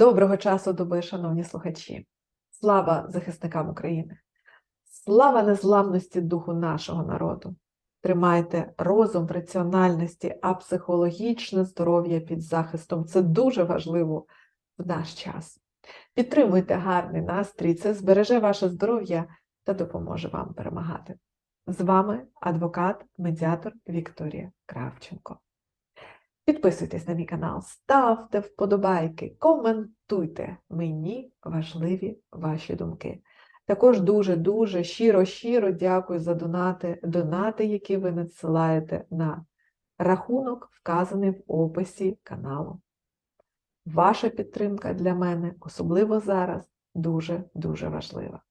Доброго часу доби, шановні слухачі! Слава захисникам України! Слава незламності духу нашого народу! Тримайте розум в раціональності, а психологічне здоров'я під захистом це дуже важливо в наш час. Підтримуйте гарний настрій, це збереже ваше здоров'я та допоможе вам перемагати. З вами адвокат, медіатор Вікторія Кравченко. Підписуйтесь на мій канал, ставте вподобайки, коментуйте. Мені важливі ваші думки. Також дуже-дуже щиро-щиро дякую за донати, донати, які ви надсилаєте на рахунок, вказаний в описі каналу. Ваша підтримка для мене, особливо зараз, дуже-дуже важлива.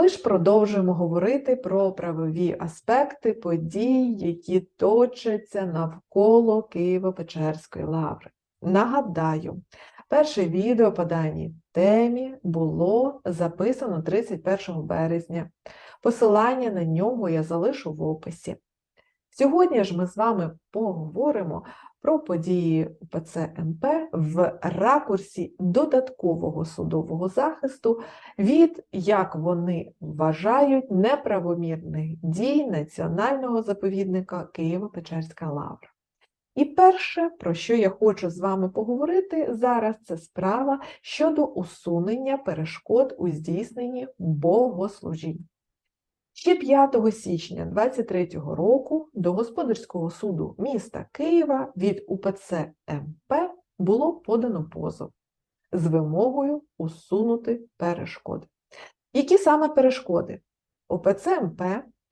Ми ж продовжуємо говорити про правові аспекти подій, які точаться навколо Києво-Печерської лаври. Нагадаю, перше відео по даній темі було записано 31 березня. Посилання на нього я залишу в описі. Сьогодні ж ми з вами поговоримо про події УПЦ МП в ракурсі додаткового судового захисту від, як вони вважають, неправомірних дій Національного заповідника Києво-Печерська Лавра. І перше, про що я хочу з вами поговорити зараз, це справа щодо усунення перешкод у здійсненні богослужінь. Ще 5 січня 23 року до Господарського суду міста Києва від УПЦ МП було подано позов з вимогою усунути перешкоди. Які саме перешкоди? УПЦ МП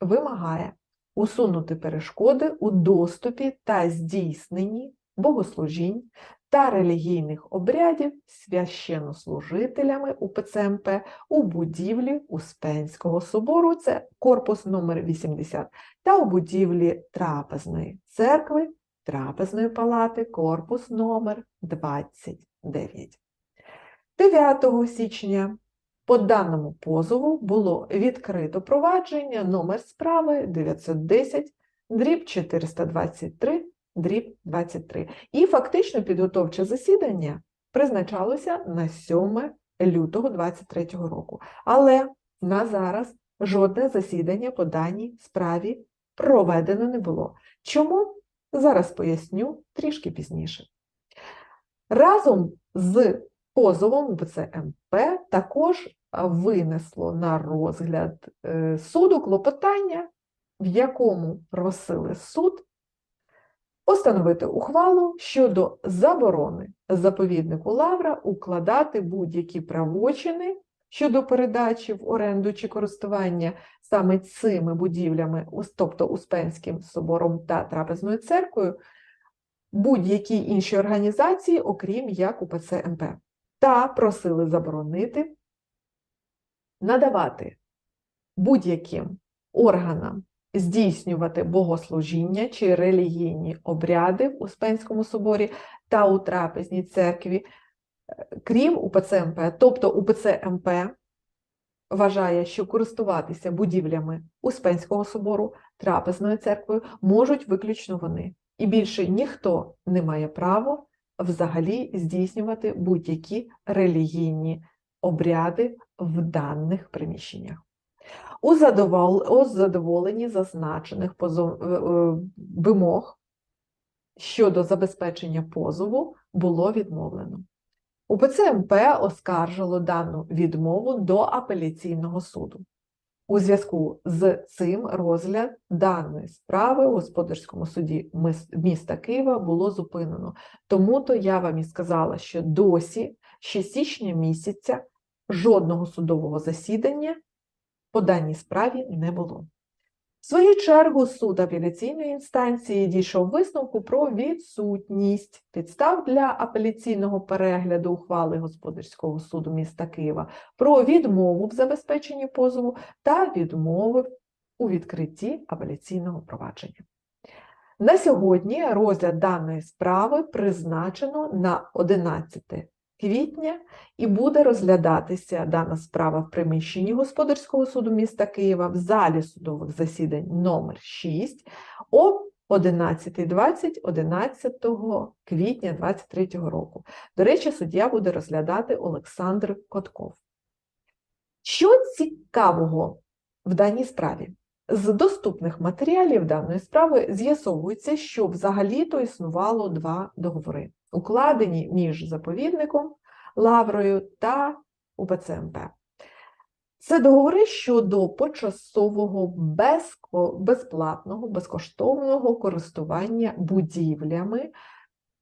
вимагає усунути перешкоди у доступі та здійсненні богослужінь та релігійних обрядів священнослужителями УПЦ МП у будівлі Успенського собору, це корпус номер 80, та у будівлі Трапезної церкви, Трапезної палати, корпус номер 29. 9 січня по даному позову було відкрито провадження номер справи 910 дріб 423 дріб 23. І фактично підготовче засідання призначалося на 7 лютого 23 року. Але на зараз жодне засідання по даній справі проведено не було. Чому? Зараз поясню трішки пізніше. Разом з позовом БЦМП також винесло на розгляд е, суду клопотання, в якому просили суд постановити ухвалу щодо заборони заповіднику Лавра укладати будь-які правочини щодо передачі в оренду чи користування саме цими будівлями, тобто Успенським собором та Трапезною церквою, будь-які інші організації, окрім як УПЦ МП, та просили заборонити надавати будь-яким органам здійснювати богослужіння чи релігійні обряди в Успенському соборі та у трапезній церкві, е, крім УПЦ МП. Тобто УПЦ МП вважає, що користуватися будівлями Успенського собору, трапезною церквою можуть виключно вони. І більше ніхто не має права взагалі здійснювати будь-які релігійні обряди в даних приміщеннях. У задоволенні зазначених. Е, е, вимог щодо забезпечення позову було відмовлено. УПЦ МП оскаржило дану відмову до апеляційного суду. У зв'язку з цим розгляд даної справи у господарському суді міста Києва було зупинено. Тому то я вам і сказала, що досі, ще січня місяця, жодного судового засідання по даній справі не було. В свою чергу суд апеляційної інстанції дійшов висновку про відсутність підстав для апеляційного перегляду ухвали Господарського суду міста Києва, про відмову в забезпеченні позову та відмови у відкритті апеляційного провадження. На сьогодні розгляд даної справи призначено на 11 квітня і буде розглядатися дана справа в приміщенні Господарського суду міста Києва в залі судових засідань номер 6 о 11.20 11 квітня 23 року. До речі, суддя буде розглядати Олександр Котков. Що цікавого в даній справі? З доступних матеріалів даної справи з'ясовується, що взагалі-то існувало два договори, укладені між заповідником Лаврою та УПЦ МП. Це договори щодо почасового безплатного, безкоштовного користування будівлями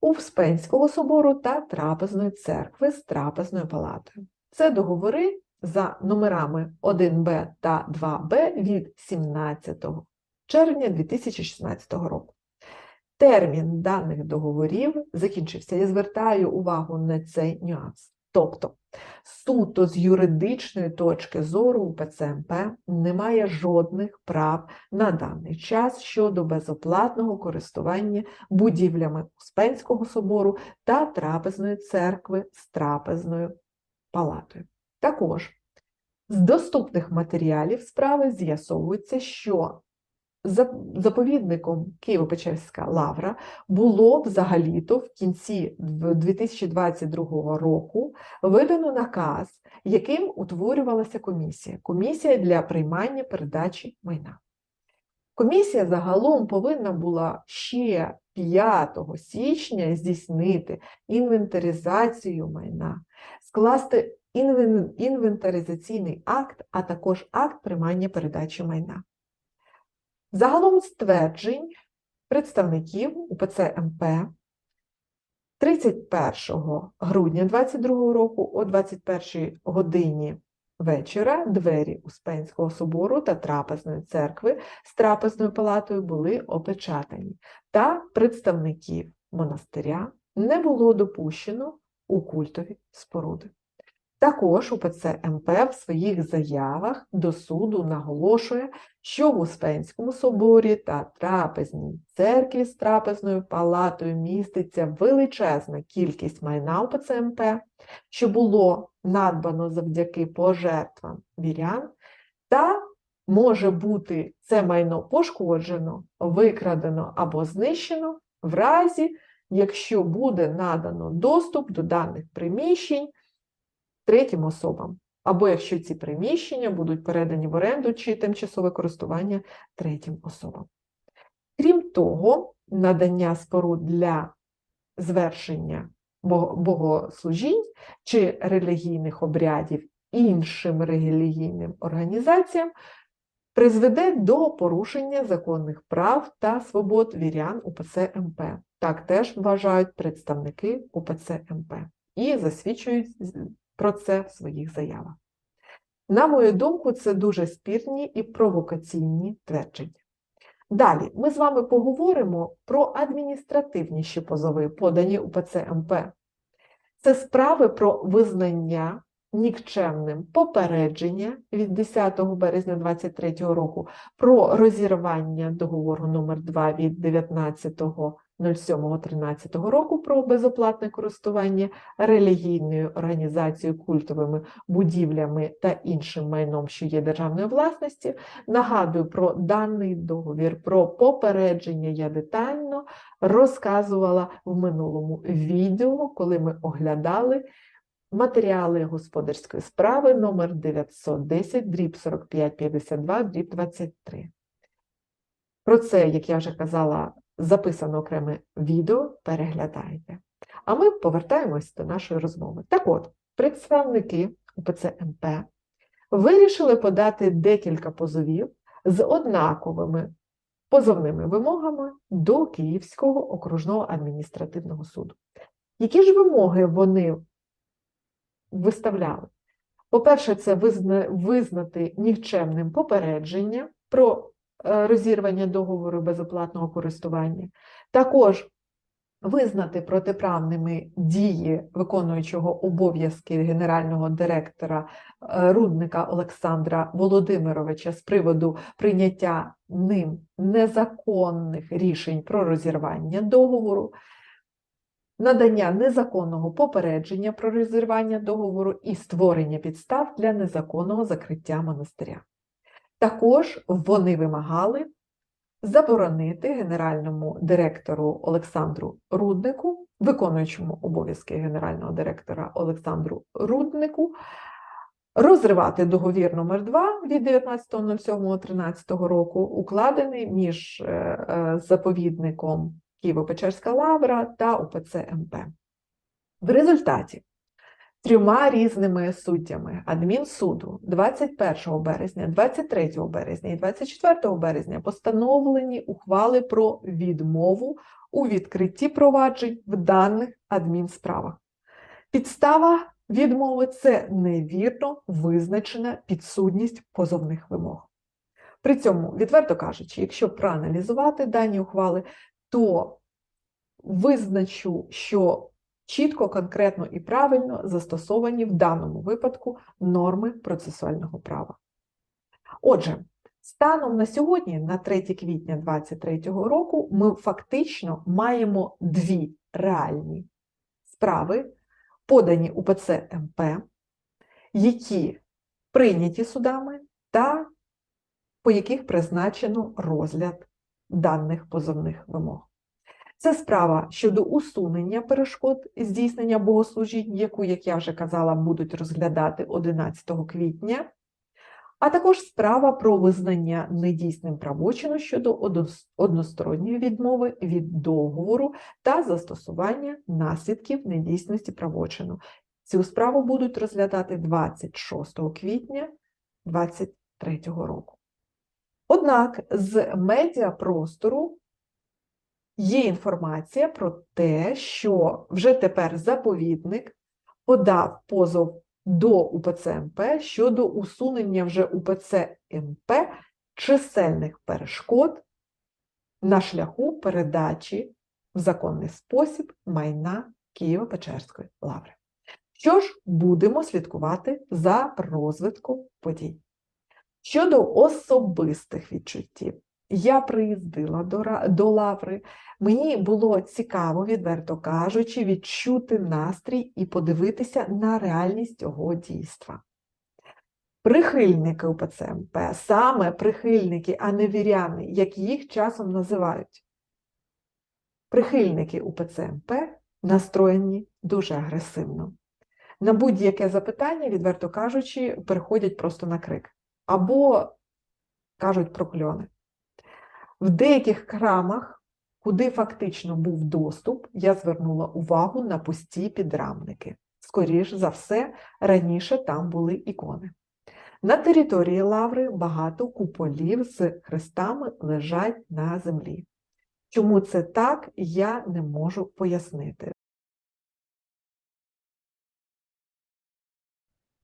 Успенського собору та Трапезної церкви з Трапезною палатою. Це договори за номерами 1Б та 2Б від 17 червня 2016 року. Термін даних договорів закінчився. Я звертаю увагу на цей нюанс. Тобто, суто з юридичної точки зору у ПЦМП немає жодних прав на даний час щодо безоплатного користування будівлями Успенського собору та Трапезної церкви з Трапезною палатою. Також з доступних матеріалів справи з'ясовується, що заповідником Києво-Печерська лавра було взагалі-то в кінці 2022 року видано наказ, яким утворювалася комісія. Комісія для приймання передачі майна. Комісія загалом повинна була ще 5 січня здійснити інвентаризацію майна, скласти інвен- інвентаризаційний акт, а також акт приймання передачі майна. Загалом стверджень представників УПЦ МП 31 грудня 2022 року о 21 годині вечора двері Успенського собору та Трапезної церкви з Трапезною палатою були опечатані, та представників монастиря не було допущено у культові споруди. Також УПЦ МП в своїх заявах до суду наголошує, що в Успенському соборі та Трапезній церкві з Трапезною палатою міститься величезна кількість майна УПЦ МП, що було надбано завдяки пожертвам вірян, та може бути це майно пошкоджено, викрадено або знищено в разі, якщо буде надано доступ до даних приміщень третім особам, або якщо ці приміщення будуть передані в оренду чи тимчасове користування третім особам. Крім того, надання споруд для звершення богослужінь чи релігійних обрядів іншим релігійним організаціям призведе до порушення законних прав та свобод вірян УПЦ МП. Так теж вважають представники УПЦ МП і засвідчують про це в своїх заявах. На мою думку, це дуже спірні і провокаційні твердження. Далі ми з вами поговоримо про адміністративніші позови, подані УПЦ МП. Це справи про визнання нікчемним попередження від 10 березня 2023 року про розірвання договору номер 2 від 19.07.13 року про безоплатне користування релігійною організацією культовими будівлями та іншим майном, що є державної власності. Нагадую про даний договір, про попередження я детально розказувала в минулому відео, коли ми оглядали матеріали господарської справи номер 910, дріб 4552, дріб 23. Про це, як я вже казала, записано окреме відео, переглядайте. А ми повертаємось до нашої розмови. Так от, представники УПЦ МП вирішили подати декілька позовів з однаковими позовними вимогами до Київського окружного адміністративного суду. Які ж вимоги вони виставляли? По-перше, це визна- визнати нікчемним попередження про розірвання договору безоплатного користування, також визнати протиправними дії виконуючого обов'язки генерального директора е, Рудника Олександра Володимировича з приводу прийняття ним незаконних рішень про розірвання договору, надання незаконного попередження про розірвання договору і створення підстав для незаконного закриття монастиря. Також вони вимагали заборонити генеральному директору Олександру Руднику, виконуючому обов'язки генерального директора Олександру Руднику, розривати договір номер 2 від 19.07.13 року, укладений між е, е, заповідником Києво-Печерська лавра та УПЦ МП. В результаті трьома різними суддями адмінсуду 21 березня, 23 березня і 24 березня постановлені ухвали про відмову у відкритті проваджень в даних адмінсправах. Підстава відмови це невірно визначена підсудність позовних вимог. При цьому, відверто кажучи, якщо проаналізувати дані ухвали, то визначу, що чітко, конкретно і правильно застосовані в даному випадку норми процесуального права. Отже, станом на сьогодні, на 3 квітня 2023 року, ми фактично маємо дві реальні справи, подані УПЦ МП, які прийняті судами та по яких призначено розгляд даних позовних вимог. Це справа щодо усунення перешкод здійснення богослужінь, яку, як я вже казала, будуть розглядати 11 квітня, а також справа про визнання недійсним правочину щодо односторонньої відмови від договору та застосування наслідків недійсності правочину. Цю справу будуть розглядати 26 квітня 2023 року. Однак з медіапростору є інформація про те, що вже тепер заповідник подав позов до УПЦ МП щодо усунення вже УПЦ МП чисельних перешкод на шляху передачі в законний спосіб майна Києво-Печерської лаври. Що ж, будемо слідкувати за розвитком подій. Щодо особистих відчуттів, я приїздила до, до лаври, мені було цікаво, відверто кажучи, відчути настрій і подивитися на реальність цього дійства. Прихильники УПЦ МП, саме прихильники, а не віряни, як їх часом називають. Прихильники УПЦ МП настроєні дуже агресивно. На будь-яке запитання, відверто кажучи, переходять просто на крик або кажуть прокльони. В деяких крамах, куди фактично був доступ, я звернула увагу на пусті підрамники. Скоріш за все, раніше там були ікони. На території лаври багато куполів з хрестами лежать на землі. Чому це так, я не можу пояснити.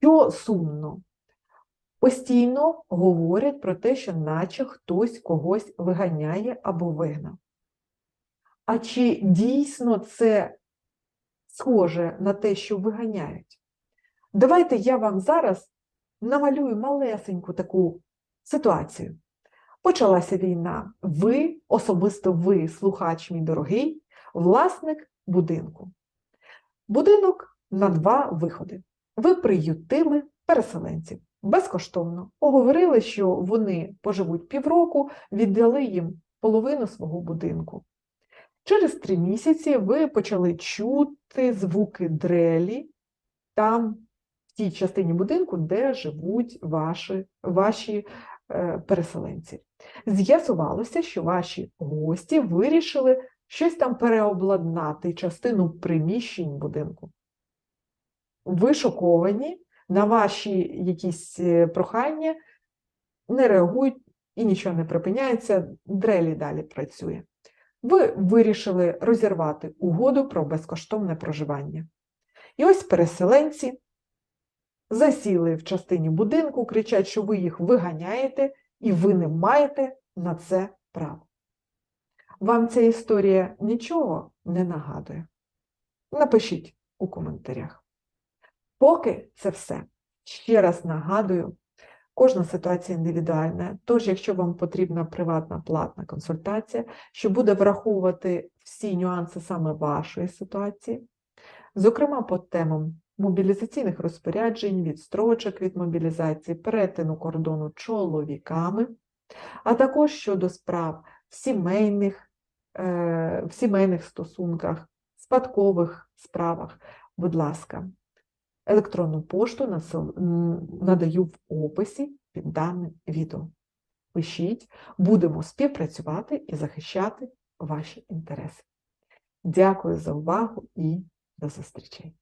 Що сумно, Постійно говорять про те, що наче хтось когось виганяє або вигнав. А чи дійсно це схоже на те, що виганяють? Давайте я вам зараз намалюю малесеньку таку ситуацію. Почалася війна. Ви, особисто ви, слухач, мій дорогий, власник будинку. Будинок на два виходи. Ви приютили переселенців безкоштовно. Оговорили, що вони поживуть півроку, віддали їм половину свого будинку. Через три місяці ви почали чути звуки дрелі там, в тій частині будинку, де живуть ваші ваші е, переселенці. З'ясувалося, що ваші гості вирішили щось там переобладнати частину приміщень будинку. Ви шоковані, на ваші якісь е, прохання не реагують і нічого не припиняється, дрелі далі працює. Ви вирішили розірвати угоду про безкоштовне проживання. І ось переселенці засіли в частині будинку, кричать, що ви їх виганяєте, і ви не маєте на це право. Вам ця історія нічого не нагадує? Напишіть у коментарях. Поки це все. Ще раз нагадую, кожна ситуація індивідуальна, тож, якщо вам потрібна приватна платна консультація, що буде враховувати всі нюанси саме вашої ситуації, зокрема по темам мобілізаційних розпоряджень, відстрочок від мобілізації, перетину кордону чоловіками, а також щодо справ в сімейних, е, в сімейних стосунках, спадкових справах. Будь ласка, електронну пошту надаю в описі під даним відео. Пишіть, будемо співпрацювати і захищати ваші інтереси. Дякую за увагу і до зустрічей!